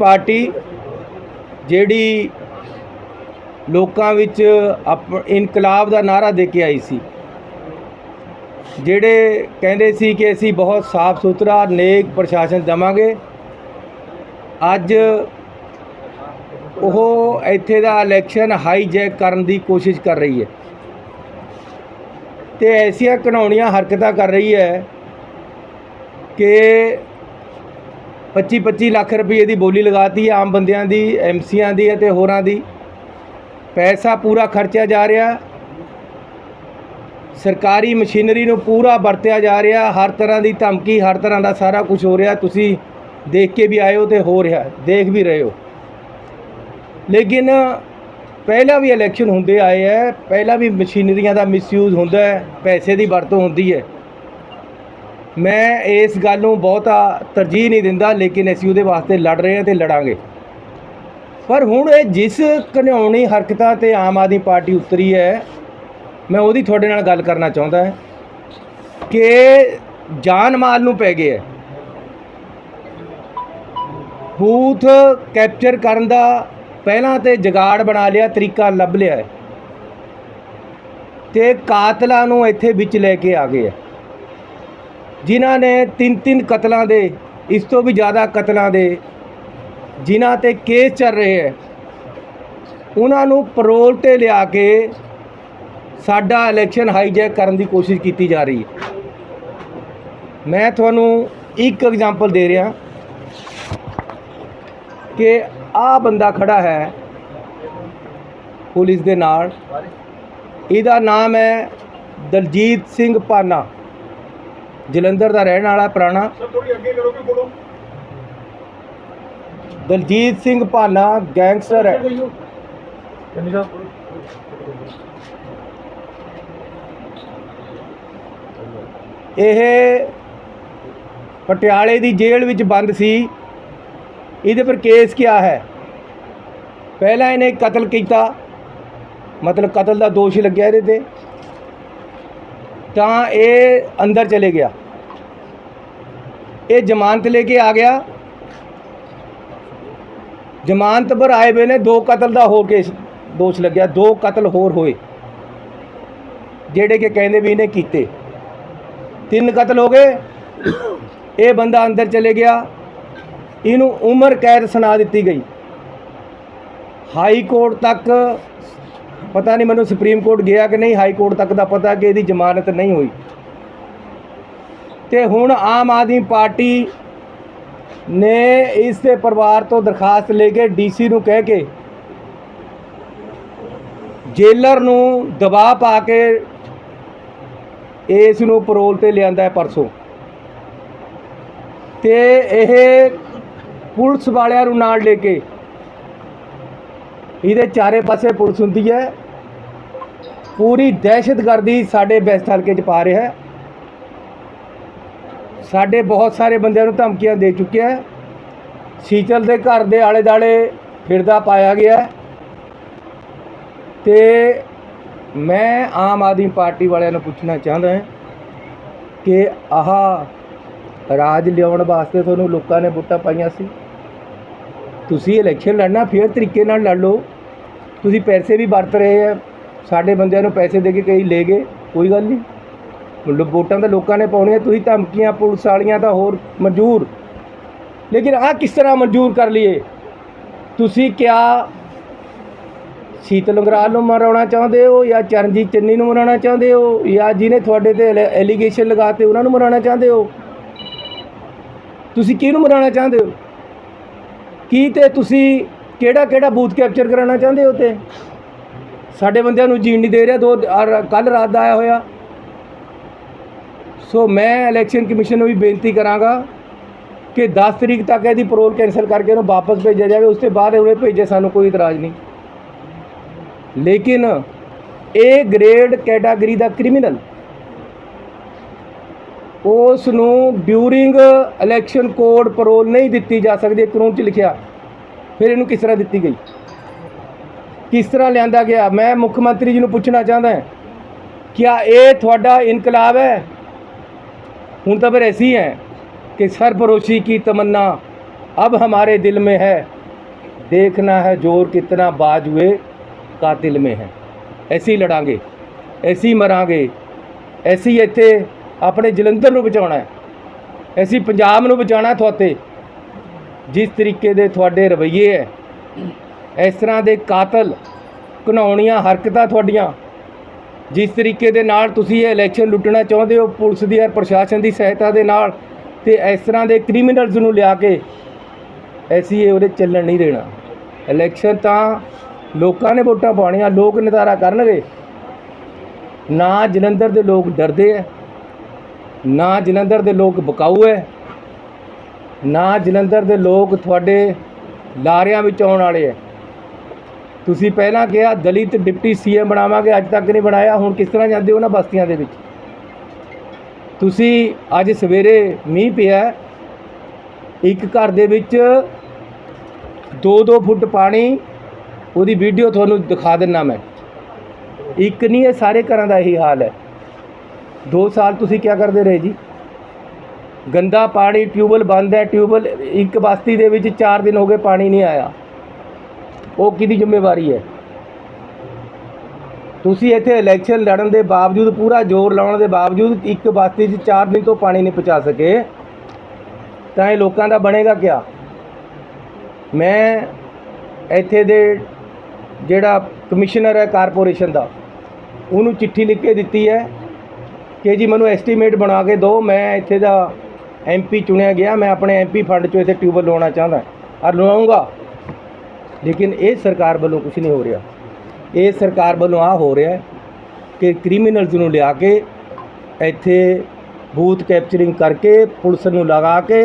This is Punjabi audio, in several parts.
ਪਾਰਟੀ ਜਿਹੜੀ ਲੋਕਾਂ ਵਿੱਚ ਅਪ- ਇਨਕਲਾਬ ਦਾ ਨਾਰਾ ਦੇ ਕੇ ਆਈ ਸੀ। ਜਿਹੜੇ ਕਹਿੰਦੇ ਸੀ ਕਿ ਅਸੀਂ ਬਹੁਤ ਸਾਫ਼ ਸੁਥਰਾ, ਨੇਕ ਪ੍ਰਸ਼ਾਸਨ ਦੇਵਾਂਗੇ। ਅੱਜ ਉਹ ਇੱਥੇ ਦਾ ਇਲੈਕਸ਼ਨ ਹਾਈਜੈਕ ਕਰਨ ਦੀ ਕੋਸ਼ਿਸ਼ ਕਰ ਰਹੀ ਹੈ। ਤੇ ਐਸੀਆਂ ਘਿਨਾਉਣੀਆਂ ਹਰਕਤਾਂ ਕਰ ਰਹੀ ਹੈ ਕਿ 25 25 ਲੱਖ ਰੁਪਏ ਦੀ ਬੋਲੀ ਲਗਾਤੀ ਹੈ ਆਮ ਬੰਦਿਆਂ ਦੀ ਐਮਸੀਆਂ ਦੀ ਅਤੇ ਹੋਰਾਂ ਦੀ। ਪੈਸਾ ਪੂਰਾ ਖਰਚਿਆ ਜਾ ਰਿਹਾ। ਸਰਕਾਰੀ ਮਸ਼ੀਨਰੀ ਨੂੰ ਪੂਰਾ ਵਰਤਿਆ ਜਾ ਰਿਹਾ। ਹਰ ਤਰ੍ਹਾਂ ਦੀ ਧਮਕੀ, ਹਰ ਤਰ੍ਹਾਂ ਦਾ ਸਾਰਾ ਕੁਝ ਹੋ ਰਿਹਾ। ਤੁਸੀਂ ਦੇਖ ਕੇ ਵੀ ਆਏ ਹੋ ਤੇ ਹੋ ਰਿਹਾ। ਦੇਖ ਵੀ ਰਹੇ ਹੋ। ਲੇਕਿਨ ਪਹਿਲਾਂ ਵੀ ਇਲੈਕਸ਼ਨ ਹੁੰਦੇ ਆਏ ਹੈ। ਪਹਿਲਾਂ ਵੀ ਮਸ਼ੀਨਰੀਆਂ ਦਾ ਮਿਸਯੂਜ਼ ਹੁੰਦਾ ਹੈ। ਪੈਸੇ ਦੀ ਵਰਤੋਂ ਹੁੰਦੀ ਹੈ। ਮੈਂ ਇਸ ਗੱਲ ਨੂੰ ਬਹੁਤਾ ਤਰਜੀਹ ਨਹੀਂ ਦਿੰਦਾ, ਲੇਕਿਨ ਅਸੀਂ ਉਹਦੇ ਵਾਸਤੇ ਲੜ ਰਹੇ ਹਾਂ ਤੇ ਲੜਾਂਗੇ। ਪਰ ਹੁਣ ਇਹ ਜਿਸ ਘਿਨਾਉਣੀ ਹਰਕਤਾਂ ਤੇ ਆਮ ਆਦਮੀ ਪਾਰਟੀ ਉਤਰੀ ਹੈ, ਮੈਂ ਉਹਦੀ ਤੁਹਾਡੇ ਨਾਲ ਗੱਲ ਕਰਨਾ ਚਾਹੁੰਦਾ ਹਾਂ ਕਿ ਜਾਨ ਮਾਲ ਨੂੰ ਪੈ ਗਿਆ ਹੈ। ਬੂਥ ਕੈਪਚਰ ਕਰਨ ਦਾ ਪਹਿਲਾਂ ਤੇ ਜਗਾੜ ਬਣਾ ਲਿਆ, ਤਰੀਕਾ ਲੱਭ ਲਿਆ ਹੈ ਤੇ ਕਾਤਲਾਂ ਨੂੰ ਇੱਥੇ ਵਿੱਚ ਲੈ ਕੇ ਆ ਗਏ ਹੈ। ਜਿਨ੍ਹਾਂ ਨੇ ਤਿੰਨ ਤਿੰਨ ਕਤਲਾਂ ਦੇ, ਇਸ ਤੋਂ ਵੀ ਜ਼ਿਆਦਾ ਕਤਲਾਂ ਦੇ, ਜਿਨ੍ਹਾਂ ਤੇ ਕੇਸ ਚੱਲ ਰਹੇ ਹੈ, ਉਹਨਾਂ ਨੂੰ ਪਰੋਲ ਤੇ ਲਿਆ ਕੇ ਸਾਡਾ ਇਲੈਕਸ਼ਨ ਹਾਈਜੈਕ ਕਰਨ ਦੀ ਕੋਸ਼ਿਸ਼ ਕੀਤੀ ਜਾ ਰਹੀ ਹੈ। ਮੈਂ ਤੁਹਾਨੂੰ ਇੱਕ ਐਗਜ਼ਾਮਪਲ ਦੇ ਰਿਹਾ ਕਿ ਆਹ ਬੰਦਾ ਖੜਾ ਹੈ ਪੁਲਿਸ ਦੇ ਨਾਲ। ਇਹਦਾ ਨਾਮ ਹੈ ਦਲਜੀਤ ਸਿੰਘ ਪਾਨਾ। ਜਲੰਧਰ ਦਾ ਰਹਿਣ ਵਾਲਾ ਪੁਰਾਣਾ ਦਲਜੀਤ ਸਿੰਘ ਭਾਨਾ ਗੈਂਗਸਟਰ ਹੈ। ਇਹ ਪਟਿਆਲੇ ਦੀ ਜੇਲ੍ਹ ਵਿੱਚ ਬੰਦ ਸੀ। ਇਹਦੇ ਪਰ ਕੇਸ ਕਿਆ ਹੈ? ਪਹਿਲਾਂ ਇਹਨੇ ਕਤਲ ਕੀਤਾ। ਮਤਲਬ ਕਤਲ ਦਾ ਦੋਸ਼ ਲੱਗਿਆ ਇਹਦੇ ਤੇ। ਤਾਂ ਇਹ ਅੰਦਰ ਚਲੇ ਗਿਆ। ਇਹ ਜ਼ਮਾਨਤ ਲੈ ਕੇ ਆ ਗਿਆ। ਜ਼ਮਾਨਤ ਪਰ ਆਏ ਵੇ ਨੇ ਦੋ ਕਤਲ ਦਾ ਹੋਰ ਕੇਸ ਦੋਸ਼ ਲੱਗਿਆ। ਦੋ ਕਤਲ ਹੋਰ ਹੋਏ, ਜਿਹੜੇ ਕਿ ਕਹਿੰਦੇ ਵੀ ਇਹਨੇ ਕੀਤੇ। ਤਿੰਨ ਕਤਲ ਹੋ ਗਏ। ਇਹ ਬੰਦਾ ਅੰਦਰ ਚਲੇ ਗਿਆ। ਇਹਨੂੰ ਉਮਰ ਕੈਦ ਸੁਣਾ ਦਿੱਤੀ ਗਈ। ਹਾਈ ਕੋਰਟ ਤੱਕ ਪਤਾ ਨਹੀਂ ਮੈਨੂੰ ਸੁਪਰੀਮ ਕੋਰਟ ਗਿਆ ਕਿ ਨਹੀਂ ਹਾਈ ਕੋਰਟ ਤੱਕ ਦਾ ਪਤਾ ਕਿ ਇਹਦੀ ਜ਼ਮਾਨਤ ਨਹੀਂ ਹੋਈ। ਤੇ ਹੁਣ ਆਮ ਆਦਮੀ ਪਾਰਟੀ ਨੇ ਇਸ ਦੇ ਪਰਿਵਾਰ ਤੋਂ ਦਰਖਾਸਤ ਲੈ ਕੇ ਡੀਸੀ ਨੂੰ ਕਹਿ ਕੇ ਜੇਲਰ ਨੂੰ ਦਬਾਅ ਪਾ ਕੇ ਇਸ ਨੂੰ ਪਰੋਲ ਤੇ ਲਿਆਂਦਾ ਹੈ ਪਰਸੋਂ। ਤੇ ਇਹ ਪੁਲਿਸ ਵਾਲਿਆਂ ਨੂੰ ਨਾਲ ਲੈ ਕੇ ਇਹਦੇ ਚਾਰੇ ਪਾਸੇ ਪੁਲਿਸ ਹੁੰਦੀ ਹੈ। ਪੂਰੀ ਦਹਿਸ਼ਤਗਰਦੀ ਸਾਡੇ ਬੈਸ ਹਲਕੇ 'ਚ ਪਾ ਰਿਹਾ ਹੈ। ਸਾਡੇ ਬਹੁਤ ਸਾਰੇ ਬੰਦਿਆਂ ਨੂੰ ਧਮਕੀਆਂ ਦੇ ਚੁੱਕਿਆ ਹੈ। ਸ਼ੀਤਲ ਦੇ ਘਰ ਦੇ ਆਲੇ ਦਾਲੇ ਫਿਰਦਾ ਪਾਇਆ ਗਿਆ ਹੈ। ਤੇ ਮੈਂ ਆਮ ਆਦਮੀ ਪਾਰਟੀ ਵਾਲਿਆਂ ਨੂੰ ਪੁੱਛਣਾ ਚਾਹੁੰਦਾ ਹਾਂ ਕਿ ਆਹ ਰਾਜ ਲਿਆਉਣ ਵਾਸਤੇ ਤੁਹਾਨੂੰ ਲੋਕਾਂ ਨੇ ਵੋਟਾਂ ਪਾਈਆਂ ਸੀ? ਤੁਸੀਂ ਇਲੈਕਸ਼ਨ ਲੜਨਾ, ਫੇਰ ਤਰੀਕੇ ਨਾਲ ਲੜ ਲਓ। ਤੁਸੀਂ ਪੈਸੇ ਵੀ ਵਰਤ ਰਹੇ ਆ। ਸਾਡੇ ਬੰਦਿਆਂ ਨੂੰ ਪੈਸੇ ਦੇ ਕੇ ਕਈ ਲੈ ਗਏ, ਕੋਈ ਗੱਲ ਨਹੀਂ। ਮਤਲਬ ਵੋਟਾਂ ਤਾਂ ਲੋਕਾਂ ਨੇ ਪਾਉਣੀਆਂ, ਤੁਸੀਂ ਧਮਕੀਆਂ, ਪੁਲਿਸ ਵਾਲੀਆਂ ਤਾਂ ਹੋਰ ਮਨਜ਼ੂਰ। ਲੇਕਿਨ ਆਹ ਕਿਸ ਤਰ੍ਹਾਂ ਮਨਜ਼ੂਰ ਕਰ ਲਈਏ? ਤੁਸੀਂ ਕਿਆ ਸ਼ੀਤ ਲੰਗਰਾਲ ਨੂੰ ਮਰਾਉਣਾ ਚਾਹੁੰਦੇ ਹੋ, ਜਾਂ ਚਰਨਜੀਤ ਚੰਨੀ ਨੂੰ ਮਰਾਉਣਾ ਚਾਹੁੰਦੇ ਹੋ, ਜਾਂ ਜਿਹਨੇ ਤੁਹਾਡੇ ਤੇ ਐਲੀਗੇਸ਼ਨ ਲਗਾਤੇ ਉਹਨਾਂ ਨੂੰ ਮਰਾਉਣਾ ਚਾਹੁੰਦੇ ਹੋ? ਤੁਸੀਂ ਕਿਹਨੂੰ ਮਰਾਉਣਾ ਚਾਹੁੰਦੇ ਹੋ? ਕੀ ਤੇ ਤੁਸੀਂ ਕਿਹੜਾ ਕਿਹੜਾ ਬੂਥ ਕੈਪਚਰ ਕਰਾਉਣਾ ਚਾਹੁੰਦੇ ਹੋ ਤੇ? ਸਾਡੇ ਬੰਦਿਆਂ ਨੂੰ ਜੀਣ ਨਹੀਂ ਦੇ ਰਿਹਾ, ਦੋ ਕੱਲ ਰਾਤ ਦਾ ਆਇਆ ਹੋਇਆ। ਸੋ ਮੈਂ ਇਲੈਕਸ਼ਨ ਕਮਿਸ਼ਨ ਨੂੰ ਵੀ ਬੇਨਤੀ ਕਰਾਂਗਾ ਕਿ 10 ਤਰੀਕ ਤੱਕ ਇਹਦੀ ਪਰੋਲ ਕੈਨਸਲ ਕਰਕੇ ਇਹਨੂੰ ਵਾਪਸ ਭੇਜਿਆ ਜਾਵੇ, ਉਸ ਤੋਂ ਬਾਅਦ ਉਹਨੇ ਭੇਜੇ, ਸਾਨੂੰ ਕੋਈ ਇਤਰਾਜ਼ ਨਹੀਂ। ਲੇਕਿਨ ਇਹ ਗ੍ਰੇਡ ਕੈਟਾਗਰੀ ਦਾ ਕ੍ਰਿਮੀਨਲ ਉਸ ਨੂੰ ਡਿਊਰਿੰਗ ਇਲੈਕਸ਼ਨ ਕੋਡ ਪਰੋਲ ਨਹੀਂ ਦਿੱਤੀ ਜਾ ਸਕਦੀ ਕਾਨੂੰਨ 'ਚ ਲਿਖਿਆ। ਫਿਰ ਇਹਨੂੰ ਕਿਸ ਤਰ੍ਹਾਂ ਦਿੱਤੀ ਗਈ ਕਿਸ ਤਰ੍ਹਾਂ ਲਿਆਂਦਾ ਗਿਆ ਮੈਂ ਮੁੱਖ ਮੰਤਰੀ ਜੀ ਨੂੰ ਪੁੱਛਣਾ ਚਾਹੁੰਦਾ ਹਾਂ ਕਿਆ ਇਹ ਤੁਹਾਡਾ ਇਨਕਲਾਬ ਹੈ ਹੁਣ ਤਾਂ ਫਿਰ ਐਸੀ ਹੈ ਕਿ ਸਰਪਰੋਸ਼ੀ ਕੀ ਤਮੰਨਾ अब हमारे दिल में है देखना है जोर कितना बाजुए कातिल में है ਐਸੀ ਲੜਾਂਗੇ ਐਸੀ ਮਰਾਂਗੇ ਐਸੀ ਇੱਥੇ ਆਪਣੇ ਜਲੰਧਰ ਨੂੰ ਬਚਾਉਣਾ ਹੈ ਐਸੀ ਪੰਜਾਬ ਨੂੰ ਬਚਾਉਣਾ ਤੁਹਾਤੇ ਜਿਸ ਤਰੀਕੇ ਦੇ ਤੁਹਾਡੇ ਰਵੱਈਏ ਹੈ, ਇਸ ਤਰ੍ਹਾਂ ਦੇ ਕਾਤਲ ਘਿਨਾਉਣੀਆਂ ਹਰਕਤਾਂ ਤੁਹਾਡੀਆਂ, ਜਿਸ ਤਰੀਕੇ ਦੇ ਨਾਲ ਤੁਸੀਂ ਇਹ ਇਲੈਕਸ਼ਨ ਲੁੱਟਣਾ ਚਾਹੁੰਦੇ ਹੋ, ਪੁਲਿਸ ਦੀ ਔਰ ਪ੍ਰਸ਼ਾਸਨ ਦੀ ਸਹਾਇਤਾ ਦੇ ਨਾਲ, ਤੇ ਇਸ ਤਰ੍ਹਾਂ ਦੇ ਕ੍ਰਿਮੀਨਲਸ ਨੂੰ ਲਿਆ ਕੇ ਐਸੀ ਇਹ ਉਹਦੇ ਚੱਲਣ ਨਹੀਂ ਦੇਣਾ। ਇਲੈਕਸ਼ਨ ਤਾਂ ਲੋਕਾਂ ਨੇ ਵੋਟਾਂ ਪਾਉਣੀਆਂ, ਲੋਕ ਨਿਤਾਰਾ ਕਰਨਗੇ। ਨਾ ਜਲੰਧਰ ਦੇ ਲੋਕ ਡਰਦੇ ਐ ਨਾ ਜਲੰਧਰ ਦੇ ਲੋਕ ਬਕਾਊ ਐ ਨਾ ਜਲੰਧਰ ਦੇ ਲੋਕ ਤੁਹਾਡੇ ਲਾਰਿਆਂ ਵਿੱਚ ਆਉਣ ਵਾਲੇ ਐ। ਤੁਸੀਂ ਪਹਿਲਾਂ ਕਿਹਾ ਦਲਿਤ ਡਿਪਟੀ ਸੀਐਮ ਬਣਾਵਾਂਗੇ, ਅੱਜ ਤੱਕ ਨਹੀਂ ਬਣਾਇਆ, ਹੁਣ ਕਿਸ ਤਰ੍ਹਾਂ ਜਾਂਦੇ ਹੋ ਨਾ ਬਸਤੀਆਂ ਦੇ ਵਿੱਚ? ਤੁਸੀਂ ਅੱਜ ਸਵੇਰੇ ਮੀਂਹ ਪਿਆ, ਇੱਕ ਘਰ ਦੇ ਵਿੱਚ 2-2 ਫੁੱਟ ਪਾਣੀ, ਉਹਦੀ ਵੀਡੀਓ ਤੁਹਾਨੂੰ ਦਿਖਾ ਦਿੰਨਾ ਮੈਂ। ਇੱਕ ਨਹੀਂ, ਇਹ ਸਾਰੇ ਘਰਾਂ ਦਾ ਇਹੀ ਹਾਲ ਹੈ 2 ਸਾਲ ਤੁਸੀਂ ਕੀ ਕਰਦੇ ਰਹੇ ਜੀ? ਗੰਦਾ ਪਾਣੀ ਟਿਊਬਲ ਬੰਦ ਹੈ ਟਿਊਬਲ ਇੱਕ ਬਸਤੀ ਦੇ ਵਿੱਚ 4 ਦਿਨ ਹੋ ਗਏ ਪਾਣੀ ਨਹੀਂ ਆਇਆ। ਉਹ ਕਿਹਦੀ ਜ਼ਿੰਮੇਵਾਰੀ ਹੈ? ਤੁਸੀਂ ਇੱਥੇ ਇਲੈਕਸ਼ਨ ਲੜਨ ਦੇ ਬਾਵਜੂਦ, ਪੂਰਾ ਜ਼ੋਰ ਲਾਉਣ ਦੇ ਬਾਵਜੂਦ ਇੱਕ ਬਸਤੀ 'ਚ 4 ਦਿਨ ਤੋਂ ਪਾਣੀ ਨਹੀਂ ਪਹੁੰਚਾ ਸਕੇ, ਤਾਂ ਇਹ ਲੋਕਾਂ ਦਾ ਬਣੇਗਾ ਕਿਆ? ਮੈਂ ਇੱਥੇ ਦੇ ਜਿਹੜਾ ਕਮਿਸ਼ਨਰ ਹੈ ਕਾਰਪੋਰੇਸ਼ਨ ਦਾ, ਉਹਨੂੰ ਚਿੱਠੀ ਲਿਖ ਕੇ ਦਿੱਤੀ ਹੈ ਕਿ ਜੀ ਮੈਨੂੰ ਐਸਟੀਮੇਟ ਬਣਾ ਕੇ ਦਿਓ, ਮੈਂ ਇੱਥੇ ਦਾ ਐਮਪੀ ਚੁਣਿਆ ਗਿਆ, ਮੈਂ ਆਪਣੇ ਐਮਪੀ ਫੰਡ ਚੋਂ ਇੱਥੇ ਟਿਊਬਲ ਲਵਾਉਣਾ ਚਾਹੁੰਦਾ। ਔਰ ਲਵਾਉਂਗਾ। ਲੇਕਿਨ ਇਹ ਸਰਕਾਰ ਵੱਲੋਂ ਕੁਝ ਨਹੀਂ ਹੋ ਰਿਹਾ। ਇਹ ਸਰਕਾਰ ਵੱਲੋਂ ਆ ਹੋ ਰਿਹਾ ਕਿ ਕ੍ਰਿਮੀਨਲਸ ਨੂੰ ਲਿਆ ਕੇ ਇੱਥੇ ਬੂਥ ਕੈਪਚਰਿੰਗ ਕਰਕੇ ਪੁਲਿਸ ਨੂੰ ਲਗਾ ਕੇ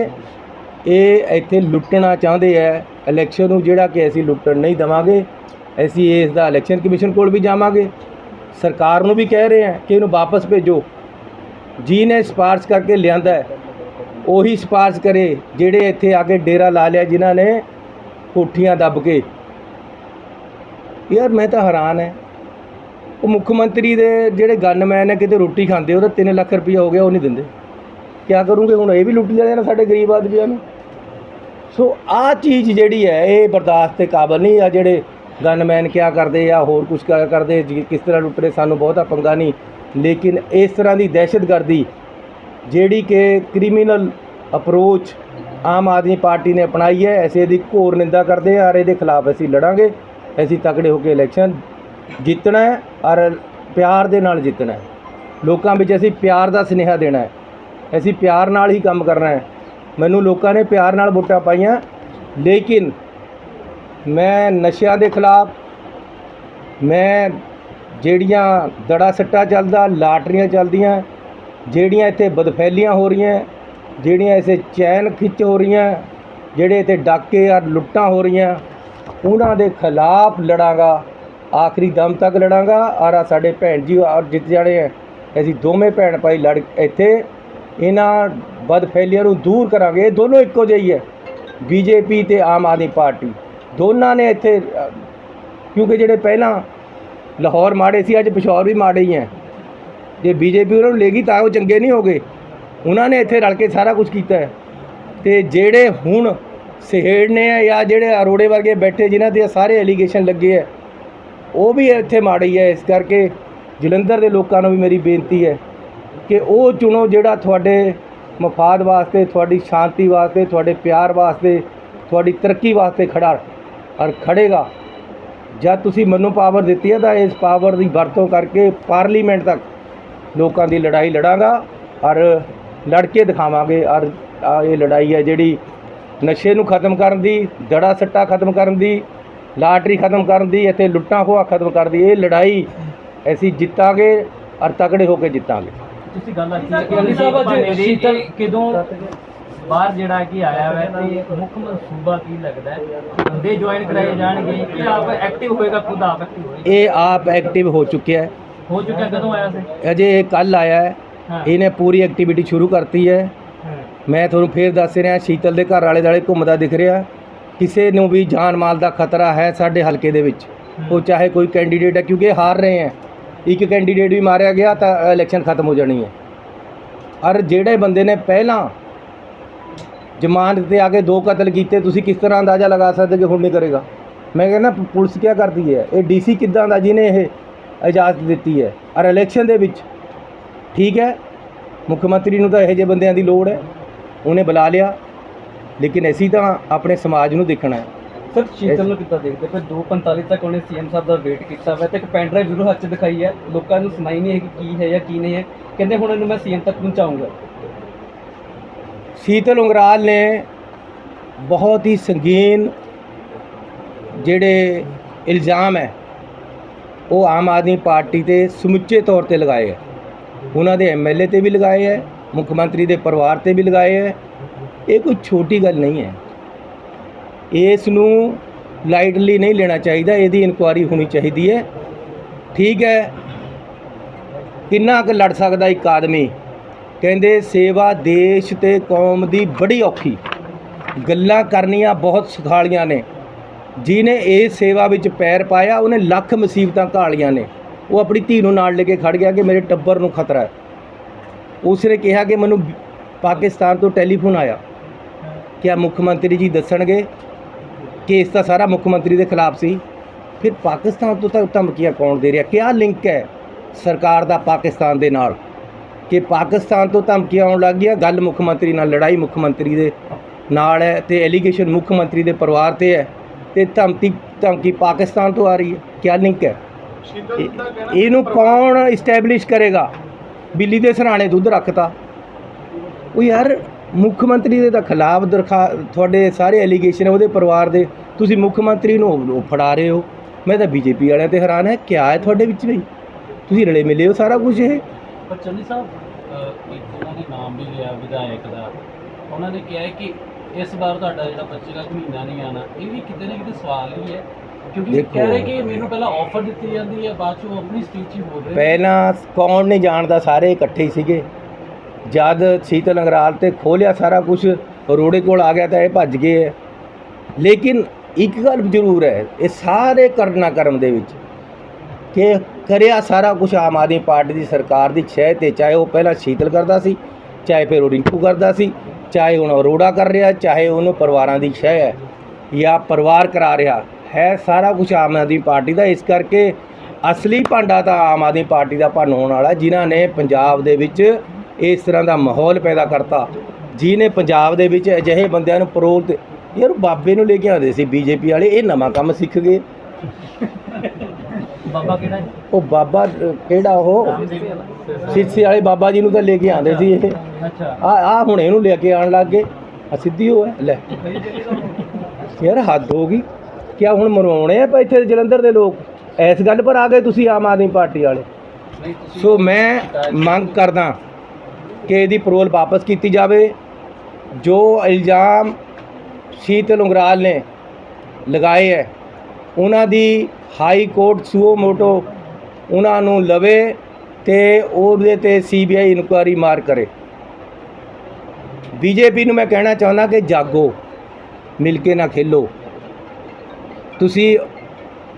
ਇਹ ਇੱਥੇ ਲੁੱਟਣਾ ਚਾਹੁੰਦੇ ਹੈ ਇਲੈਕਸ਼ਨ ਨੂੰ ਜਿਹੜਾ ਕਿ ਅਸੀਂ ਲੁੱਟਣ ਨਹੀਂ ਦੇਵਾਂਗੇ, ਅਸੀਂ ਇਸ ਦਾ ਇਲੈਕਸ਼ਨ ਕਮਿਸ਼ਨ ਕੋਲ ਵੀ ਜਾਵਾਂਗੇ। ਸਰਕਾਰ ਨੂੰ ਵੀ ਕਹਿ ਰਹੇ ਹਾਂ ਕਿ ਇਹਨੂੰ ਵਾਪਸ ਭੇਜੋ। ਜੀ ਨੇ ਸਿਫਾਰਸ਼ ਕਰਕੇ ਲਿਆਂਦਾ ਉਹੀ ਸਿਫਾਰਸ਼ ਕਰੇ ਜਿਹੜੇ ਇੱਥੇ ਆ ਕੇ ਡੇਰਾ ਲਾ ਲਿਆ ਜਿਨ੍ਹਾਂ ਨੇ ਕੋਠੀਆਂ ਦੱਬ ਕੇ। ਯਾਰ ਮੈਂ ਤਾਂ ਹੈਰਾਨ ਹੈ ਉਹ ਮੁੱਖ ਮੰਤਰੀ ਦੇ ਜਿਹੜੇ ਗਨਮੈਨ ਹੈ ਕਿਤੇ ਰੋਟੀ ਖਾਂਦੇ ਉਹਦਾ 3 ਲੱਖ ਰੁਪਈਆ ਹੋ ਗਿਆ, ਉਹ ਨਹੀਂ ਦਿੰਦੇ। ਕਿਆ ਕਰੂੰਗੇ ਹੁਣ? ਇਹ ਵੀ ਲੁੱਟ ਲਿਆ ਨਾ ਸਾਡੇ ਗਰੀਬ ਆਦਮੀਆਂ ਨੂੰ। ਸੋ ਆਹ ਚੀਜ਼ ਜਿਹੜੀ ਹੈ ਇਹ ਬਰਦਾਸ਼ਤ ਦੇ ਕਾਬਲ ਨਹੀਂ ਆ ਜਿਹੜੇ ਗਨਮੈਨ ਕਿਆ ਕਰਦੇ ਆ, ਹੋਰ ਕੁਝ ਕਿਆ ਕਰਦੇ ਕਿਸ ਤਰ੍ਹਾਂ ਲੁੱਟਦੇ ਸਾਨੂੰ ਬਹੁਤਾ ਪੰਗਾ ਨਹੀਂ। ਲੇਕਿਨ ਇਸ ਤਰ੍ਹਾਂ ਦੀ ਦਹਿਸ਼ਤਗਰਦੀ ਜਿਹੜੀ ਕਿ ਕ੍ਰਿਮੀਨਲ ਅਪਰੋਚ ਆਮ ਆਦਮੀ ਪਾਰਟੀ ਨੇ ਅਪਣਾਈ ਹੈ ਐਸੇ ਦੀ ਘੋਰ ਨਿੰਦਾ ਕਰਦੇ ਹਾਂ ਔਰ ਇਹਦੇ ਖਿਲਾਫ ਅਸੀਂ ਲੜਾਂਗੇ, ਅਸੀਂ ਤਕੜੇ ਹੋ ਕੇ ਇਲੈਕਸ਼ਨ ਜਿੱਤਣਾ ਹੈ ਔਰ ਪਿਆਰ ਦੇ ਨਾਲ ਜਿੱਤਣਾ ਹੈ। ਲੋਕਾਂ ਵਿੱਚ ਅਸੀਂ ਪਿਆਰ ਦਾ ਸੁਨੇਹਾ ਦੇਣਾ ਹੈ, ਅਸੀਂ ਪਿਆਰ ਨਾਲ ਹੀ ਕੰਮ ਕਰਨਾ ਹੈ। ਮੈਨੂੰ ਲੋਕਾਂ ਨੇ ਪਿਆਰ ਨਾਲ ਵੋਟਾਂ ਪਾਈਆਂ, ਲੇਕਿਨ ਮੈਂ ਨਸ਼ਿਆਂ ਦੇ ਖਿਲਾਫ, ਮੈਂ ਜਿਹੜੀਆਂ ਦੜਾ ਸੱਟਾ ਚੱਲਦਾ, ਲਾਟਰੀਆਂ ਚੱਲਦੀਆਂ ਜਿਹੜੀਆਂ ਇੱਥੇ ਬਦਫੈਲੀਆਂ ਹੋ ਰਹੀਆਂ, ਜਿਹੜੀਆਂ ਇਸੇ ਚੈਨ ਖਿੱਚ ਹੋ ਰਹੀਆਂ, ਜਿਹੜੇ ਇੱਥੇ ਡਾਕੇ ਔਰ ਲੁੱਟਾਂ ਹੋ ਰਹੀਆਂ, ਉਹਨਾਂ ਦੇ ਖਿਲਾਫ ਲੜਾਂਗਾ, ਆਖਰੀ ਦਮ ਤੱਕ ਲੜਾਂਗਾ। ਔਰ ਸਾਡੇ ਭੈਣ ਜੀ ਔਰ ਜਿੱਤ ਜਾਣੇ ਹੈ ਅਸੀਂ ਦੋਵੇਂ ਭੈਣ ਭਾਈ ਲੜ ਇੱਥੇ ਇਹਨਾਂ ਬਦਫੈਲੀਆਂ ਨੂੰ ਦੂਰ ਕਰਾਂਗੇ। ਇਹ ਦੋਨੋਂ ਇੱਕੋ ਜਿਹੀ ਹੈ ਬੀਜੇਪੀ ਤੇ ਆਮ ਆਦਮੀ ਪਾਰਟੀ। ਦੋਨਾਂ ਨੇ ਇੱਥੇ ਕਿਉਂਕਿ ਜਿਹੜੇ ਪਹਿਲਾਂ ਲਾਹੌਰ ਮਾੜੇ ਸੀ, ਅੱਜ ਪਿਸ਼ੌਰ ਵੀ ਮਾੜੇ ਹੀ ਹੈ ਜੇ ਬੀਜੇਪੀ ਉਹਨਾਂ ਨੂੰ ਲੇਗੀ ਤਾਂ ਉਹ ਚੰਗੇ ਨਹੀਂ ਹੋਗੇ। ਉਹਨਾਂ ਨੇ ਇੱਥੇ ਰਲ ਕੇ ਸਾਰਾ ਕੁਝ ਕੀਤਾ ਹੈ। ਤੇ ਜਿਹੜੇ ਹੁਣ ਸਹੇੜਨੇ ਆ ਜਾਂ ਜਿਹੜੇ ਅਰੋੜੇ ਵਰਗੇ ਬੈਠੇ ਜਿਨ੍ਹਾਂ ਤੇ ਸਾਰੇ ਐਲੀਗੇਸ਼ਨ ਲੱਗੇ ਹੈ ਉਹ ਵੀ ਇੱਥੇ ਮਾੜੀ ਹੈ ਇਸ ਕਰਕੇ ਜਲੰਧਰ ਦੇ ਲੋਕਾਂ ਨੂੰ ਵੀ ਮੇਰੀ ਬੇਨਤੀ ਹੈ ਕਿ ਉਹ ਚੁਣੋ ਜਿਹੜਾ ਤੁਹਾਡੇ ਮਫਾਦ ਵਾਸਤੇ, ਤੁਹਾਡੀ ਸ਼ਾਂਤੀ ਵਾਸਤੇ, ਤੁਹਾਡੇ ਪਿਆਰ ਵਾਸਤੇ, ਤੁਹਾਡੀ ਤਰੱਕੀ ਵਾਸਤੇ ਖੜਾ ਔਰ ਖੜੇਗਾ। ਜਦ ਤੁਸੀਂ ਮੈਨੂੰ ਪਾਵਰ ਦਿੱਤੀ ਹੈ ਤਾਂ ਇਸ ਪਾਵਰ ਦੀ ਵਰਤੋਂ ਕਰਕੇ ਪਾਰਲੀਮੈਂਟ ਤੱਕ ਲੋਕਾਂ ਦੀ ਲੜਾਈ ਲੜਾਂਗਾ ਔਰ ਲੜ ਕੇ ਦਿਖਾਵਾਂਗੇ ਔਰ ਇਹ ਲੜਾਈ ਹੈ ਜਿਹੜੀ ਨਸ਼ੇ ਨੂੰ ਖਤਮ ਕਰਨ ਦੀ ਦੜਾ ਸੱਟਾ ਖਤਮ ਕਰਨ ਦੀ ਲਾਟਰੀ ਖਤਮ ਕਰਨ ਦੀ ਅਤੇ ਲੁੱਟਾਂ ਖੋਹਾਂ ਖਤਮ ਕਰਨ ਦੀ ਇਹ ਲੜਾਈ ਅਸੀਂ ਜਿੱਤਾਂਗੇ ਔਰ ਤਕੜੇ ਹੋ ਕੇ ਜਿੱਤਾਂਗੇ। ਤੁਸੀਂ ਗੱਲ ਆਖੀ ਕਿ ਸਾਹਿਬ ਅੱਜ ਸ਼ੀਤਲ- ਕਿਦੋਂ ਬਾਹਰ ਜਿਹੜਾ ਕਿ ਆਇਆ ਹੈ ਤੇ ਮੁੱਖ ਮਨਸੂਬਾ ਕੀ ਲੱਗਦਾ ਹੈ? ਬੰਦੇ ਜੁਆਇਨ ਕਰਾਏ ਜਾਣਗੇ ਕਿ ਆਪ ਐਕਟਿਵ ਹੋਏਗਾ ਖੁਦ ਆਪ ਐਕਟਿਵ ਹੋਏਗਾ? ਇਹ ਆਪ ਐਕਟਿਵ ਹੋ ਚੁੱਕਿਆ ਹੈ। ਹੋ ਚੁੱਕਿਆ ਕਦੋਂ ਆਇਆ ਸੀ? ਅਜੇ ਇਹ ਕੱਲ ਆਇਆ ਹੈ। ਹਾਂ। ਇਹਨੇ ਪੂਰੀ ਐਕਟੀਵਿਟੀ ਸ਼ੁਰੂ ਕਰਤੀ ਹੈ। ਮੈਂ ਤੁਹਾਨੂੰ ਫੇਰ ਦੱਸ ਰਿਹਾ ਸ਼ੀਤਲ ਦੇ ਘਰ ਵਾਲੇ ਦਾਲੇ ਘੁੰਮਦਾ ਦਿਖ ਰਿਹਾ। ਕਿਸੇ ਨੂੰ ਵੀ ਜਾਨ ਮਾਲ ਦਾ ਖਤਰਾ ਹੈ ਸਾਡੇ ਹਲਕੇ ਦੇ ਵਿੱਚ। ਉਹ ਚਾਹੇ ਕੋਈ ਕੈਂਡੀਡੇਟ ਹੈ ਕਿਉਂਕਿ ਇਹ ਹਾਰ ਰਹੇ ਹੈ। ਇੱਕ ਕੈਂਡੀਡੇਟ ਵੀ ਮਾਰਿਆ ਗਿਆ ਤਾਂ ਇਲੈਕਸ਼ਨ ਖਤਮ ਹੋ ਜਾਣੀ ਹੈ। ਔਰ ਜਿਹੜੇ ਬੰਦੇ ਨੇ ਪਹਿਲਾਂ ਜ਼ਮਾਨਤ ਤੇ ਆ ਕੇ ਦੋ ਕਤਲ ਕੀਤੇ ਤੁਸੀਂ ਕਿਸ ਤਰ੍ਹਾਂ ਅੰਦਾਜ਼ਾ ਲਗਾ ਸਕਦੇ ਕਿ ਹੁਣ ਨਹੀਂ ਕਰੇਗਾ? ਮੈਂ ਕਹਿੰਦਾ ਪੁਲਿਸ ਕੀ ਕਰਦੀ ਹੈ? ਇਹ ਡੀਸੀ ਕਿੱਦਾਂ ਦਾ ਜਿਹਨੇ ਇਹ ਇਜਾਜ਼ਤ ਦਿੱਤੀ ਹੈ। ਔਰ ਇਲੈਕਸ਼ਨ ਦੇ ਵਿੱਚ ਠੀਕ ਹੈ ਮੁੱਖ ਮੰਤਰੀ ਨੂੰ ਤਾਂ ਇਹੋ ਜਿਹੇ ਬੰਦਿਆਂ ਦੀ ਲੋੜ ਹੈ। ਉਹਨੇ ਬੁਲਾ ਲਿਆ। ਲੇਕਿਨ ਅਸੀਂ ਤਾਂ ਆਪਣੇ ਸਮਾਜ ਨੂੰ ਦੇਖਣਾ ਹੈ। ਸਰ ਸ਼ੀਤਲ ਨੂੰ ਕਿੱਦਾਂ ਦੇਖਦੇ? ਫਿਰ 2:45 ਤੱਕ ਉਹਨੇ ਸੀਐਮ ਸਾਹਿਬ ਦਾ ਵੇਟ ਕੀਤਾ ਵਾ ਤੇ ਇੱਕ ਪੈਨ ਡਰਾਈਵ ਜ਼ਰੂਰ ਹੱਥ 'ਚ ਦਿਖਾਈ ਹੈ। ਲੋਕਾਂ ਨੂੰ ਸੁਣਾਈ ਨਹੀਂ ਹੈ ਕਿ ਕੀ ਹੈ ਜਾਂ ਕੀ ਨਹੀਂ ਹੈ। ਕਹਿੰਦੇ ਹੁਣ ਇਹਨੂੰ ਮੈਂ ਸੀਐਮ ਤੱਕ ਪਹੁੰਚਾਉਂਗਾ ਸ਼ੀਤਲ ਉਂਗਰਾਲ ਨੇ ਬਹੁਤ ਹੀ ਸੰਗੀਨ ਜਿਹੜੇ ਇਲਜ਼ਾਮ ਹੈ ਉਹ ਆਮ ਆਦਮੀ ਪਾਰਟੀ ਤੇ ਸਮੁੱਚੇ ਤੌਰ ਤੇ ਲਗਾਏ ਹੈ। ਉਹਨਾਂ ਦੇ ਐਮਐਲਏ ਤੇ ਵੀ ਲਗਾਏ ਹੈ, ਮੁੱਖ ਮੰਤਰੀ ਦੇ ਪਰਿਵਾਰ ਤੇ ਵੀ ਲਗਾਏ ਹੈ। ਇਹ ਕੋਈ ਛੋਟੀ ਗੱਲ ਨਹੀਂ ਹੈ। ਇਸ ਨੂੰ ਲਾਈਟਲੀ ਨਹੀਂ ਲੈਣਾ ਚਾਹੀਦਾ, ਇਹਦੀ ਇਨਕੁਆਇਰੀ ਹੋਣੀ ਚਾਹੀਦੀ ਹੈ। ਠੀਕ ਹੈ, ਕਿੰਨਾ ਕੁ ਲੜ ਸਕਦਾ ਇੱਕ ਆਦਮੀ? ਕਹਿੰਦੇ, ਸੇਵਾ ਦੇਸ਼ ਤੇ ਕੌਮ ਦੀ ਬੜੀ ਔਖੀ। ਗੱਲਾਂ ਕਰਨੀਆਂ ਬਹੁਤ ਸੁਖਾਲੀਆਂ ਨੇ। ਜਿਹਨੇ ਇਹ ਸੇਵਾ ਵਿੱਚ ਪੈਰ ਪਾਇਆ, ਉਹਨੇ ਲੱਖ ਮੁਸੀਬਤਾਂ ਘਾਲੀਆਂ ਨੇ। ਉਹ ਆਪਣੀ ਧੀ ਨੂੰ ਨਾਲ ਲੈ ਕੇ ਖੜ ਗਿਆ ਕਿ ਮੇਰੇ ਟੱਬਰ ਨੂੰ ਖਤਰਾ ਹੈ। ਉਸਨੇ ਕਿਹਾ ਕਿ ਮੈਨੂੰ ਪਾਕਿਸਤਾਨ ਤੋਂ ਟੈਲੀਫੋਨ ਆਇਆ। ਕਿ ਮੁੱਖ ਮੰਤਰੀ ਜੀ ਦੱਸਣਗੇ? ਕੇਸ ਤਾਂ ਸਾਰਾ ਮੁੱਖ ਮੰਤਰੀ ਦੇ ਖਿਲਾਫ ਸੀ। ਫਿਰ ਪਾਕਿਸਤਾਨ ਤੋਂ ਤਾਂ ਧਮਕੀਆਂ ਕੌਣ ਦੇ ਰਿਹਾ? ਕਿਆ ਲਿੰਕ ਹੈ ਸਰਕਾਰ ਦਾ ਪਾਕਿਸਤਾਨ ਦੇ ਨਾਲ? ਕਿ ਪਾਕਿਸਤਾਨ ਤੋਂ ਧਮਕੀਆਂ ਆਉਣ ਲੱਗ ਗਈਆਂ, ਗੱਲ ਮੁੱਖ ਮੰਤਰੀ ਨਾਲ, ਲੜਾਈ ਮੁੱਖ ਮੰਤਰੀ ਦੇ ਨਾਲ ਹੈ ਤੇ ਐਲੀਗੇਸ਼ਨ ਮੁੱਖ ਮੰਤਰੀ ਦੇ ਪਰਿਵਾਰ ਤੇ ਹੈ। ਤੇ ਧਮਕੀ ਧਮਕੀ ਪਾਕਿਸਤਾਨ ਤੋਂ ਆ ਰਹੀ ਹੈ। ਕਿਆ ਲਿੰਕ ਹੈ? ਇਹ- ਇਹਨੂੰ ਕੌਣ ਇਸਟੈਬਲਿਸ਼ ਕਰੇਗਾ? ਬਿੱਲੀ ਦੇ ਸਰਾਣੇ ਦੁੱਧ ਰੱਖਤਾ। ਉਹ ਯਾਰ ਮੁੱਖ ਮੰਤਰੀ ਦੇ ਤਾਂ ਖਿਲਾਫ ਦਰਖਾ ਤੁਹਾਡੇ ਸਾਰੇ ਐਲੀਗੇਸ਼ਨ ਉਹਦੇ ਪਰਿਵਾਰ ਦੇ। ਤੁਸੀਂ ਮੁੱਖ ਮੰਤਰੀ ਨੂੰ ਉਹ ਫੜਾ ਰਹੇ ਹੋ। ਮੈਂ ਤਾਂ ਬੀਜੇਪੀ ਵਾਲਿਆਂ ਤੇ ਹੈਰਾਨ ਹੈ ਕਿਆ ਹੈ ਤੁਹਾਡੇ ਵਿੱਚ ਵੀ? ਤੁਸੀਂ ਰਲੇ ਮਿਲੇ ਹੋ ਸਾਰਾ ਕੁਝ ਇਹ? ਪਰ ਚੰਨੀ ਸਾਹਿਬ ਇੱਕ ਉਹਨਾਂ ਨੇ ਨਾਮ ਵੀ ਲਿਆ ਵਿਧਾਇਕ ਦਾ। ਉਹਨਾਂ ਨੇ ਕਿਹਾ ਕਿ ਇਸ ਵਾਰ ਤੁਹਾਡਾ ਜਿਹੜਾ ਬੱਚੇ ਦਾ ਮਹੀਨਾ ਨਹੀਂ ਆਣਾ ਇਹ ਵੀ ਕਿਤੇ ਨਾ ਕਿਤੇ ਸਵਾਲ ਹੀ ਹੈ ਕਿਉਂਕਿ ਦੇਖੋ। ਕਹਿ ਰਹੇ ਕਿ ਮੈਨੂੰ ਪਹਿਲਾਂ ਆਫਰ ਦਿੱਤੀ ਜਾਂਦੀ ਹੈ ਬਾਅਦ ਚ ਉਹ ਆਪਣੀ ਸਪੀਚ ਹੀ ਬੋਲ ਰਹੇ ਨੇ। ਪਹਿਲਾਂ ਕੌਣ ਨਹੀਂ ਜਾਣਦਾ ਸਾਰੇ ਇਕੱਠੇ ਹੀ ਸੀਗੇ ਜਦ ਸ਼ੀਤਲ ਅੰਗਰਾਲ ਤੇ ਖੋਲਿਆ ਸਾਰਾ ਕੁਝ ਰੋੜੇ ਕੋਲ ਆ ਗਿਆ ਤਾਂ ਇਹ ਭੱਜ ਗਏ ਹੈ। ਲੇਕਿਨ ਇੱਕ ਗੱਲ ਜ਼ਰੂਰ ਹੈ ਇਹ ਸਾਰੇ ਕਰਨਾ ਕਰਮ ਦੇ ਵਿੱਚ ਕਿ ਕਰਿਆ ਸਾਰਾ ਕੁਝ ਆਮ ਆਦਮੀ ਪਾਰਟੀ ਦੀ ਸਰਕਾਰ ਦੀ ਛੇ ਤੇ ਚਾਹੇ ਉਹ ਪਹਿਲਾਂ ਸ਼ੀਤਲ ਕਰਦਾ ਸੀ ਚਾਹੇ ਫਿਰ ਉਹ ਰਿੰਕੂ ਕਰਦਾ ਸੀ ਚਾਹੇ ਹੁਣ ਅਰੋੜਾ ਕਰ ਰਿਹਾ, ਚਾਹੇ ਉਹਨੂੰ ਪਰਿਵਾਰਾਂ ਦੀ ਸ਼ਹਿ ਹੈ ਜਾਂ ਪਰਿਵਾਰ ਕਰਾ ਰਿਹਾ ਹੈ, ਸਾਰਾ ਕੁਝ ਆਮ ਆਦਮੀ ਪਾਰਟੀ ਦਾ। ਇਸ ਕਰਕੇ ਅਸਲੀ ਭਾਂਡਾ ਤਾਂ ਆਮ ਆਦਮੀ ਪਾਰਟੀ ਦਾ ਭੰਨ ਹੋਣ ਵਾਲਾ ਜਿਨ੍ਹਾਂ ਨੇ ਪੰਜਾਬ ਦੇ ਵਿੱਚ ਇਸ ਤਰ੍ਹਾਂ ਦਾ ਮਾਹੌਲ ਪੈਦਾ ਕਰਤਾ। ਜਿਹਨੇ ਪੰਜਾਬ ਦੇ ਵਿੱਚ ਅਜਿਹੇ ਬੰਦਿਆਂ ਨੂੰ ਪਰੋਲ ਯਾਰ ਬਾਬੇ ਨੂੰ ਲੈ ਕੇ ਆਉਂਦੇ ਸੀ, ਬੀਜੇਪੀ ਵਾਲੇ, ਇਹ ਨਵਾਂ ਕੰਮ ਸਿੱਖ ਗਏ। ਬਾਬਾ ਕਿਹੜਾ ਜੀ? ਉਹ ਬਾਬਾ ਅ, ਕਿਹੜਾ ਉਹ? ਸਿੱਸੇ ਵਾਲੇ ਬਾਬਾ ਜੀ ਨੂੰ ਤਾਂ ਲੈ ਕੇ ਆਉਂਦੇ ਸੀ ਇਹ। ਅੱਛਾ। ਆ ਆ ਹੁਣ ਇਹਨੂੰ ਲੈ ਕੇ ਆਉਣ ਲੱਗ ਗਏ। ਆ ਸਿੱਧੀ ਹੋ ਹੈ ਲੈ। ਯਾਰ ਹੱਦ ਹੋ ਗਈ। ਕਿਆ ਹੁਣ ਮਰਵਾਉਣੇ ਆ ਇੱਥੇ ਜਲੰਧਰ ਦੇ ਲੋਕ? ਇਸ ਗੱਲ ਪਰ ਆ ਗਏ ਤੁਸੀਂ ਆਮ ਆਦਮੀ ਪਾਰਟੀ ਵਾਲੇ। ਸੋ ਮੈਂ ਮੰਗ ਕਰਦਾ ਕਿ ਇਹਦੀ ਪਰੋਲ ਵਾਪਸ ਕੀਤੀ ਜਾਵੇ। ਜੋ ਇਲਜ਼ਾਮ ਸ਼ੀਤਲ ਉਂਗਰਾਲ ਨੇ ਲਗਾਏ ਹੈ ਉਹਨਾਂ ਦੀ ਹਾਈ ਕੋਰਟ ਸੂਓ ਮੋਟੋ ਉਹਨਾਂ ਨੂੰ ਲਵੇ ਤੇ ਉਹਦੇ ਤੇ ਸੀਬੀਆਈ ਇਨਕੁਆਰੀ ਮਾਰ ਕਰੇ। ਬੀਜੇਪੀ ਨੂੰ ਮੈਂ ਕਹਿਣਾ ਚਾਹੁੰਦਾ ਕਿ ਜਾਗੋ, ਮਿਲ ਕੇ ਨਾ ਖੇਲੋ। ਤੁਸੀਂ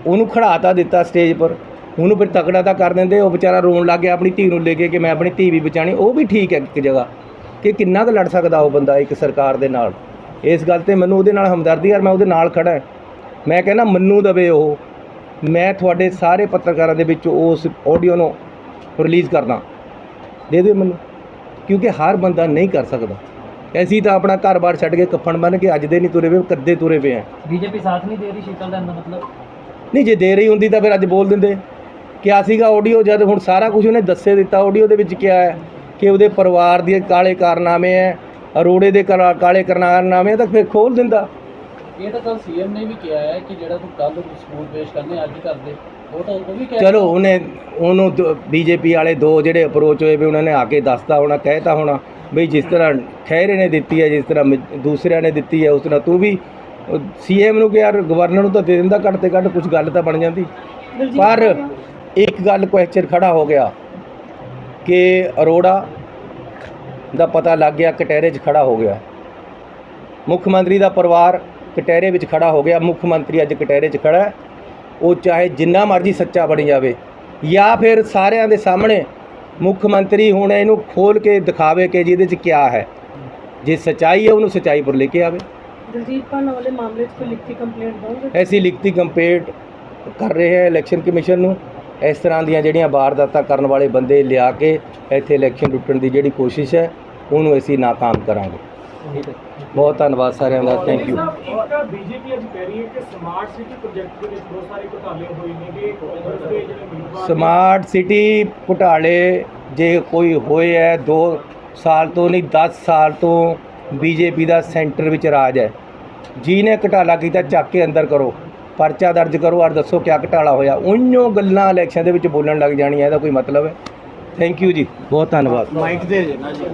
ਉਹਨੂੰ ਖੜਾਤਾ ਦਿੱਤਾ ਸਟੇਜ ਪਰ, ਉਹਨੂੰ ਫਿਰ ਤਕੜਾ ਤਾਂ ਕਰ ਦਿੰਦੇ, ਉਹ ਵਿਚਾਰਾ ਰੋਣ ਲੱਗ ਗਿਆ, ਆਪਣੀ ਧੀ ਨੂੰ ਲੈ ਕੇ ਕਿ ਮੈਂ ਆਪਣੀ ਧੀ ਵੀ ਬਚਾਣੀ ਉਹ ਵੀ ਠੀਕ ਹੈ ਇੱਕ ਜਗ੍ਹਾ ਕਿ ਕਿੰਨਾ ਕੁ ਲੜ ਸਕਦਾ ਉਹ ਬੰਦਾ ਇੱਕ ਸਰਕਾਰ ਦੇ ਨਾਲ। ਇਸ ਗੱਲ ਤੇ ਮੈਨੂੰ ਉਹਦੇ ਨਾਲ ਹਮਦਰਦੀ ਯਾਰ ਮੈਂ ਉਹਦੇ ਨਾਲ ਖੜਾ ਹਾਂ। ਮੈਂ ਕਹਿੰਦਾ ਮੰਨੂ ਦਵੇ ਉਹ। ਮੈਂ ਤੁਹਾਡੇ ਸਾਰੇ ਪੱਤਰਕਾਰਾਂ ਦੇ ਵਿੱਚ ਉਸ ਆਡੀਓ ਨੂੰ ਰਿਲੀਜ਼ ਕਰਦਾ। ਦੇ ਦਿਓ ਮੈਨੂੰ ਕਿਉਂਕਿ ਹਰ ਬੰਦਾ ਨਹੀਂ ਕਰ ਸਕਦਾ। ਅਸੀਂ ਤਾਂ ਆਪਣਾ ਘਰ-ਬਾਰ ਛੱਡ ਕੇ ਕੱਫਣ ਬਣ ਕੇ ਅੱਜ ਦੇ ਨਹੀਂ ਤੁਰੇ ਪਏ ਕੱਦੇ ਤੁਰੇ ਪਏ ਆ। ਬੀਜੇਪੀ ਸਾਥ ਨਹੀਂ ਦੇ ਰਹੀ ਸ਼ੀਤਲ ਦਾ ਮਤਲਬ? ਨਹੀਂ ਜੇ ਦੇ ਰਹੀ ਹੁੰਦੀ ਤਾਂ ਫਿਰ ਅੱਜ ਬੋਲ ਦਿੰਦੇ। ਕਿਆ ਸੀਗਾ ਆਡੀਓ ਜਦ ਹੁਣ ਸਾਰਾ ਕੁਝ ਉਹਨੇ ਦੱਸੇ ਦਿੱਤਾ ਆਡੀਓ ਦੇ ਵਿੱਚ ਕਿਆ ਹੈ? ਕਿ ਉਹਦੇ ਪਰਿਵਾਰ ਦੇ ਕਾਲੇ ਕਾਰਨਾਮੇ ਹੈ ਅਰੋੜੇ ਦੇ ਕਾਲੇ ਕਾਰਨਾਮੇ ਤਾਂ ਫਿਰ ਖੋਲ ਦਿੰਦਾ। ਇਹ ਤਾਂ ਕੱਲ ਸੀਐਮ ਨੇ ਵੀ ਕਿਹਾ ਹੈ ਕਿ ਜਿਹੜਾ ਤੂੰ ਕੱਲ ਸਬੂਤ ਪੇਸ਼ ਕਰਨੇ ਅੱਜ ਕਰਦੇ ਉਹ ਤਾਂ ਉਹ ਵੀ ਕਹਿ ਚਲੋ ਉਹਨੇ ਉਹਨੂੰ ਬੀਜੇਪੀ ਵਾਲੇ ਦੋ ਜਿਹੜੇ ਅਪਰੋਚ ਹੋਏ ਵੀ ਉਹਨਾਂ ਨੇ ਆ ਕੇ ਦੱਸਤਾ ਹੋਣਾ ਕਹਿਤਾ ਹੋਣਾ ਬਈ ਜਿਸ ਤਰ੍ਹਾਂ ਖਹਿਰੇ ਨੇ ਦਿੱਤੀ ਹੈ ਜਿਸ ਤਰ੍ਹਾਂ ਦੂਸਰਿਆਂ ਨੇ ਦਿੱਤੀ ਹੈ ਉਸ ਤਰ੍ਹਾਂ ਤੂੰ ਵੀ ਸੀਐਮ ਨੂੰ ਕਿ ਯਾਰ ਗਵਰਨਰ ਨੂੰ ਤਾਂ ਦੇ ਦਿੰਦਾ ਘੱਟ ਤੇ ਘੱਟ ਕੁਝ ਗੱਲ ਤਾਂ ਬਣ ਜਾਂਦੀ। ਪਰ ਇੱਕ ਗੱਲ ਕੁਐਸਚਨ ਖੜਾ ਹੋ ਗਿਆ ਕਿ ਅਰੋੜਾ ਦਾ ਪਤਾ ਲੱਗ ਗਿਆ ਕਟਹਿਰੇ 'ਚ ਖੜਾ ਹੋ ਗਿਆ। ਮੁੱਖ ਮੰਤਰੀ ਦਾ ਪਰਿਵਾਰ ਕਟਹਿਰੇ ਵਿੱਚ ਖੜਾ ਹੋ ਗਿਆ ਮੁੱਖ ਮੰਤਰੀ ਅੱਜ ਕਟਹਿਰੇ 'ਚ ਖੜਾ ਹੈ। ਉਹ ਚਾਹੇ ਜਿੰਨਾ ਮਰਜ਼ੀ ਸੱਚਾ ਬਣ ਜਾਵੇ ਜਾਂ ਫਿਰ ਸਾਰਿਆਂ ਦੇ ਸਾਹਮਣੇ ਮੁੱਖ ਮੰਤਰੀ ਹੁਣ ਇਹਨੂੰ ਖੋਲ ਕੇ ਦਿਖਾਵੇ ਕਿ ਜਿਹਦੇ 'ਚ ਕਿਆ ਹੈ। ਜੇ ਸਚਾਈ ਹੈ ਉਹਨੂੰ ਸਚਾਈ ਪਰ ਲੈ ਕੇ ਆਵੇ। ਦਲਜੀਤ ਪਾਣਾ ਵਾਲੇ ਮਾਮਲੇ 'ਚ ਕੋਈ ਲਿਖਤੀ ਕੰਪਲੇਂਟ ਦੋਗੇ ਐਸੀ ਲਿਖਤੀ ਕੰਪੇਟ ਕਰ ਰਹੇ ਹੈ ਇਲੈਕਸ਼ਨ ਕਮਿਸ਼ਨ ਨੂੰ। ਇਸ ਤਰ੍ਹਾਂ ਦੀਆਂ ਜਿਹੜੀਆਂ ਵਾਰਦਾਤਾਂ ਕਰਨ ਵਾਲੇ ਬੰਦੇ ਲਿਆ ਕੇ ਇੱਥੇ ਇਲੈਕਸ਼ਨ ਲੁੱਟਣ ਦੀ ਜਿਹੜੀ ਕੋਸ਼ਿਸ਼ ਹੈ ਉਹਨੂੰ ਅਸੀਂ ਨਾਕਾਮ ਕਰਾਂਗੇ। ਬਹੁਤ ਧੰਨਵਾਦ ਸਾਰਿਆਂ ਦਾ ਥੈਂਕ ਯੂ ਬੀਜੇਪੀ ਅੱਜ ਕਹਿ ਰਹੀ ਹੈ ਕਿ ਸਮਾਰਟ ਸਿਟੀ ਪ੍ਰੋਜੈਕਟ ਦੇ ਵਿੱਚ ਬਹੁਤ ਸਾਰੇ ਘੁਟਾਲੇ ਹੋਏ ਨੇ ਕਿ ਕਾਂਗਰਸ ਦੇ ਜਿਹੜੇ ਉਮੀਦਵਾਰ ਨੇ, ਸਮਾਰਟ ਸਿਟੀ ਘੁਟਾਲੇ ਜੇ ਕੋਈ ਹੋਏ ਹੈ 2 ਸਾਲ ਤੋਂ ਨਹੀਂ 10 ਸਾਲ ਤੋਂ ਬੀਜੇਪੀ ਦਾ ਸੈਂਟਰ ਵਿੱਚ ਰਾਜ ਹੈ। ਜਿਹਨੇ ਘਟਾਲਾ ਕੀਤਾ ਚੱਕ ਕੇ ਅੰਦਰ ਕਰੋ। ਪਰਚਾ ਦਰਜ ਕਰੋ ਔਰ ਦੱਸੋ ਕਿਆ ਘਟਾਲਾ ਹੋਇਆ। ਉਹੀਓ ਗੱਲਾਂ ਇਲੈਕਸ਼ਨ ਦੇ ਵਿੱਚ ਬੋਲਣ ਲੱਗ ਜਾਣੀਆਂ ਇਹਦਾ ਕੋਈ ਮਤਲਬ ਹੈ। ਥੈਂਕ ਯੂ ਜੀ ਬਹੁਤ ਧੰਨਵਾਦ। ਮਾਈਕ ਦੇ ਜੇ ਨਾ ਜੀ।